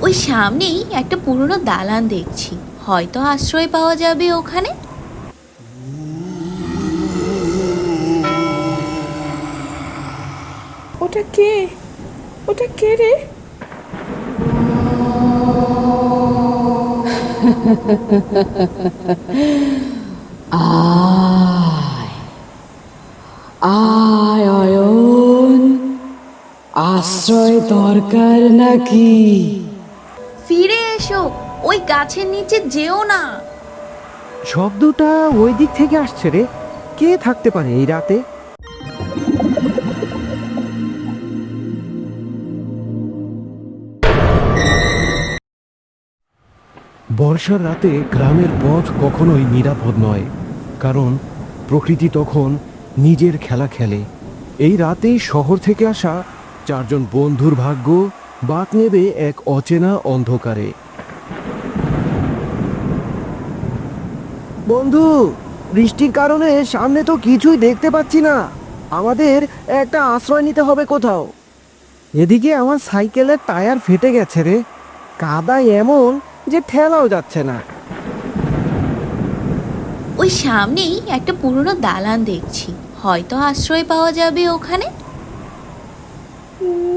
ওই সামনেই একটা পুরনো দালান দেখছি। হয়তো আশ্রয় পাওয়া যাবে ওখানে। ওটা কে? ওটা কে রে? আয় আশ্রয় দরকার নাকি? ফিরে এসো ওই গাছের নিচে যেও না। শব্দটা ওই দিক থেকে আসছে রে। কে থাকতে পারে এই রাতে? বর্ষার রাতে গ্রামের পথ কখনোই নিরাপদ নয় কারণ প্রকৃতি তখন নিজের খেলা খেলে। এই রাতেই শহর থেকে আসা চারজন বন্ধুর ভাগ্য বাঁক নেবে এক অচেনা অন্ধকারে। বন্ধু, বৃষ্টির কারণে সামনে তো কিছুই দেখতে পাচ্ছি না। আমাদের একটা আশ্রয় নিতে হবে কোথাও। এদিকে আমার সাইকেলের টায়ার ফেটে গেছে রে। কাদা এমন যে ঠেলাও যাচ্ছে না। ওই সামনেই একটা পুরনো দালান দেখছি। হয়তো আশ্রয় পাওয়া যাবে ওখানে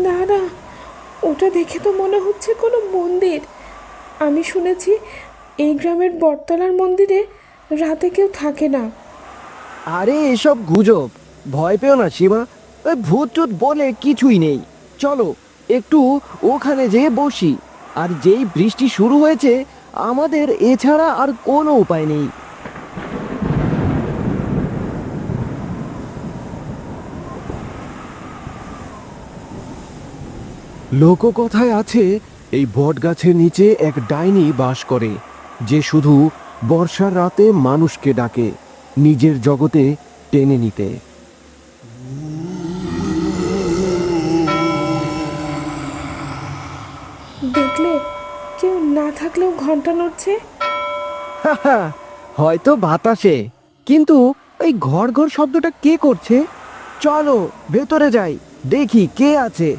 না না ওটা দেখে তো মনে হচ্ছে কোনো মন্দির। আমি শুনেছি এই গ্রামের বটতলার মন্দিরে রাতে কেউ থাকে না। আরে, এসব গুজব। ভয় পেও না, সীমা। ওই ভূত টুত বলে কিছুই নেই। চলো, একটু ওখানে যেয়ে বসি। আর যেই বৃষ্টি শুরু হয়েছে, আমাদের এছাড়া আর কোনো উপায় নেই। লোককথায় আছে এই বটগাছের নিচে এক ডাইনি বাস করে যে শুধু বর্ষার রাতে মানুষকে ডাকে নিজের জগতে টেনে নিতে। দেখলে? কেউ না থাকলেও ঘণ্টা নড়ছে? হয়তো বাতাসে কিন্তু এই ঘর ঘর শব্দটা কে করছে? চলো ভেতরে যাই দেখি কে আছে।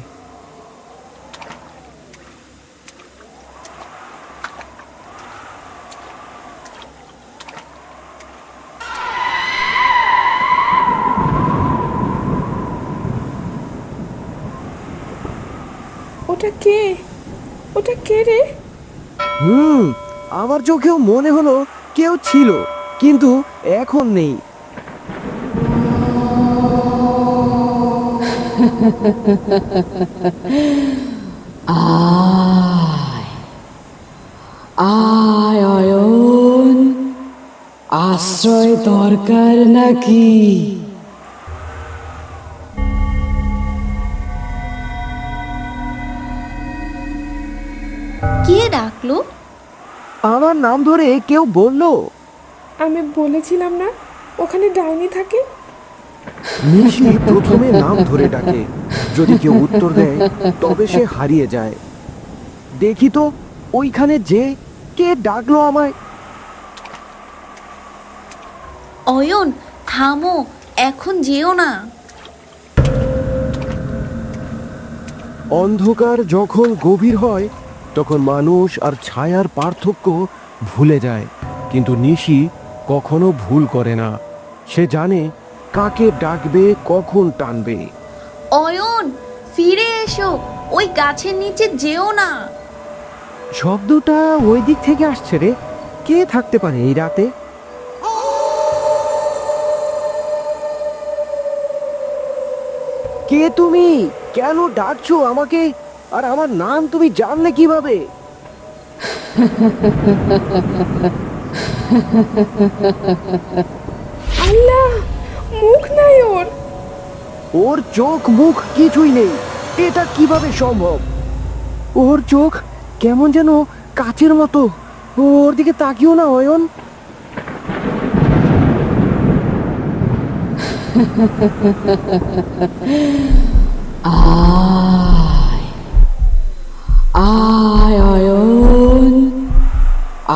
ওটা কে? ওটা কে রে? হুম আমার চোখেও মনে হলো কেউ ছিল কিন্তু এখন নেই। আয় আয় অয়ন আশ্রয় দরকার নাকি? কে ডাকলো। আমার নাম ধরে কেউ বলল আমি বলেছিলাম না ওখানে ডাইনি থাকে? প্রথমে নাম ধরে ডাকে। যদি কেউ উত্তর দেয় তবে সে হারিয়ে যায়। দেখি তো ওইখানে যে কে ডাকলো আমায়। অয়ন থামো এখন যেও না। অন্ধকার যখন গভীর হয় তখন মানুষ আর ছায়ার পার্থক্য ভুলে যায়। কিন্তু নিশি কখনো ভুল করে না। সে জানে কাকে ডাকবে কখন টানবে। অয়ন ফিরে এসো। ওই গাছের নিচে যেও না। শব্দটা ওই দিক থেকে আসছে রে। কে থাকতে পারে এই রাতে? কে তুমি? কেন ডাকছো আমাকে? আর আমার নাম তুমি জানলে কীভাবে? আল্লাহ মুখ নাই ওর। ওর চোখ মুখ কিছুই নেই। এটা কীভাবে সম্ভব? ওর চোখ কেমন যেন কাচের মতো। ওর দিকে তাকিও না অয়ন। আয় আয় অয়ন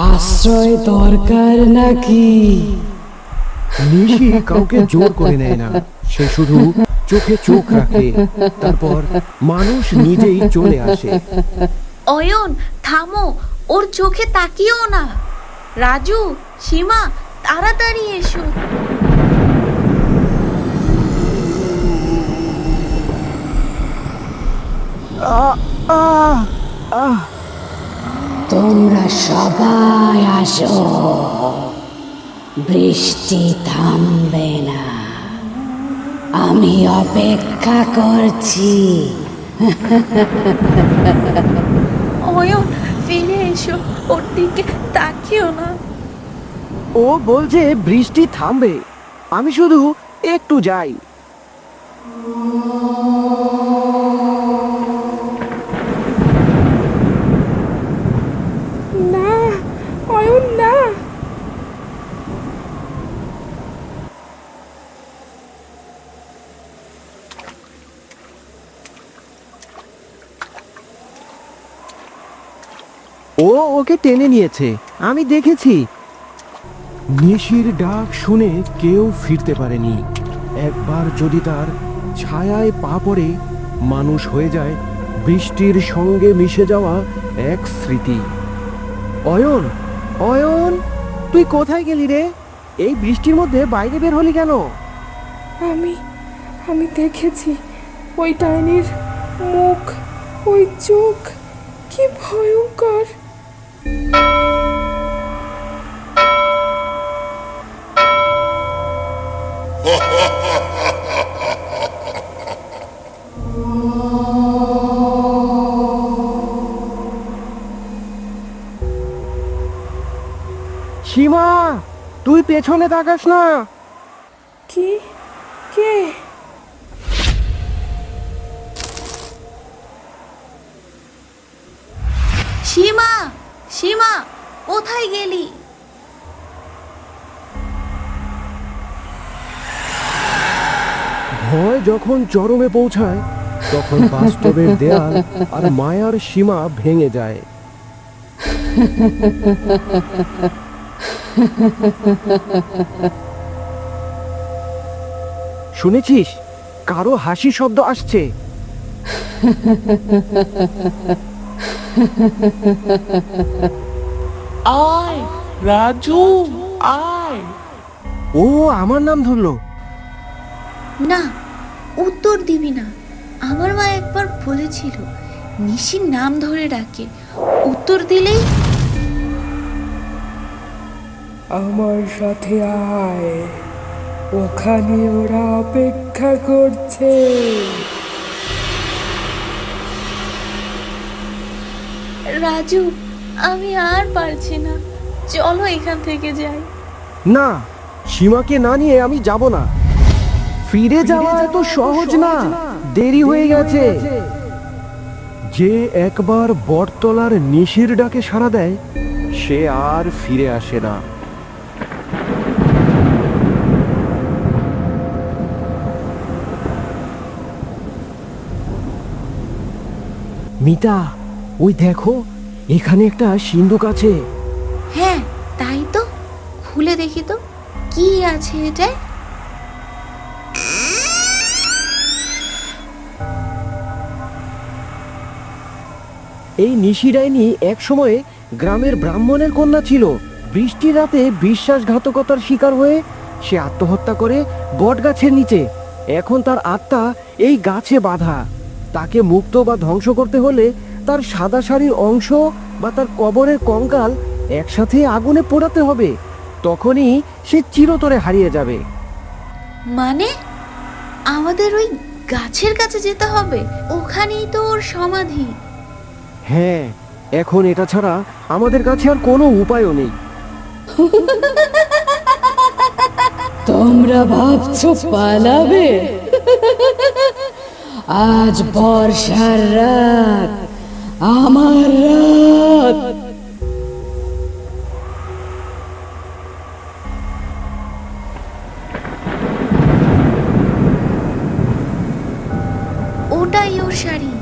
আশ্রয় দরকার নাকি? নিশি কাউকে জোর করে নেয় না। সে শুধু চোখে চোখ রাখে তারপর মানুষ নিজেই চলে আসে। অয়ন থামো ওর চোখে তাকিও না। রাজু সীমা তাড়াতাড়ি এসো তোমরা সবাই আসো। বৃষ্টি থামবে না। আমি অপেক্ষা করছি। অয়ন ফিরে এসো। ওর দিকে তাকিও না। ও বলছে বৃষ্টি থামবে। আমি শুধু একটু যাই না অয়ন না ও ওকে টেনে নিয়েছে। আমি দেখেছি। নিশির ডাক শুনে কেউ ফিরতে পারেনি। একবার যদি তার ছায়ায় পা পড়ে, মানুষ হয়ে যায় বৃষ্টির সঙ্গে মিশে যাওয়া এক স্মৃতি। অয়ন অয়ন, তুই কোথায় গেলি রে? এই বৃষ্টির মধ্যে বাইরে বের হলি কেন? আমি আমি দেখেছি ওই ডাইনির মুখ, ওই চোখ। তুই পেছনে তাকাস না। কি? কে? সীমা সীমা কোথায় গেলি? ভয় যখন চরমে পৌঁছায় তখন বাস্তবের দেয়াল আর মায়ার সীমা ভেঙে যায়। শুনেছিস? কারও হাসি শব্দ আসছে। আয় রাজু আয়। ও আমার নাম ধরলো। না উত্তর দিবি না। আমার মা একবার বলেছিল নিশির নাম ধরে ডাকে। উত্তর দিলেই আমার সাথে আয়। ওখানে ওরা অপেক্ষা করছে। রাজু আমি আর পারছি না। চলো এখান থেকে যাই। না সীমাকে না নিয়ে আমি যাব না। ফিরে যাওয়া এত সহজ না। দেরি হয়ে গেছে। যে একবার বটতলার নিশির ডাকে সাড়া দেয় সে আর ফিরে আসে না। মিতা ওই দেখো এখানে একটা সিন্ধুক আছে। হ্যাঁ তাই তো। খুলে দেখি তো কি আছে এটায়? এই নিশি ডাইনি এক সময়ে গ্রামের ব্রাহ্মণের কন্যা ছিল। বৃষ্টির রাতে বিশ্বাসঘাতকতার শিকার হয়ে সে আত্মহত্যা করে বট গাছের নিচে। এখন তার আত্মা এই গাছে বাঁধা। তাকে মুক্ত বা ধ্বংস করতে হলে তার সাদা শাড়ির অংশ বা তার কবরের কঙ্কাল একসাথে আগুনে পোড়াতে হবে। তখনই সে চিরতরে হারিয়ে যাবে। মানে? আমাদের ওই গাছের কাছে যেতে হবে। ওখানেই তো ওর সমাধি। হ্যাঁ এখন এটা ছাড়া আমাদের কাছে আর কোনো উপায়ও নেই। তোমরা ভাবছ পালাবে? আজ বর্ষার রাত আমার রাত। ওটাই ওর শাড়ি।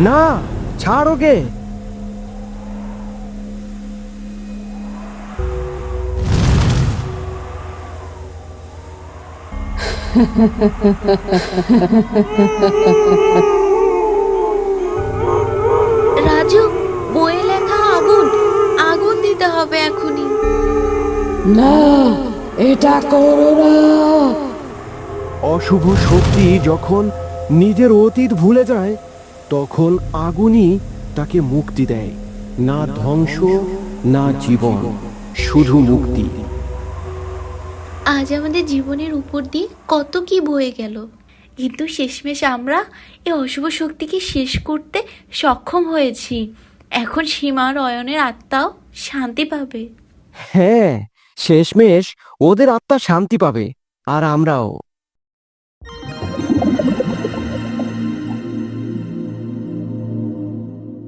না ছাড় ওকে। রাজু বইয়ে লেখা আগুন। আগুন দিতে হবে এখনই। না এটা করো না। অশুভ শক্তি যখন নিজের অতীত ভুলে যায় তখন আগুনই তাকে মুক্তি দেয় না ধ্বংস না জীবন শুধু মুক্তি। আজ আমাদের জীবনের উপর দিয়ে কত কি বয়ে গেল। কিন্তু শেষমেশ আমরা এই অশুভ শক্তিকে শেষ করতে সক্ষম হয়েছি। এখন সীমার অয়নের আত্মাও শান্তি পাবে। হ্যাঁ শেষমেশ ওদের আত্মা শান্তি পাবে আর আমরাও।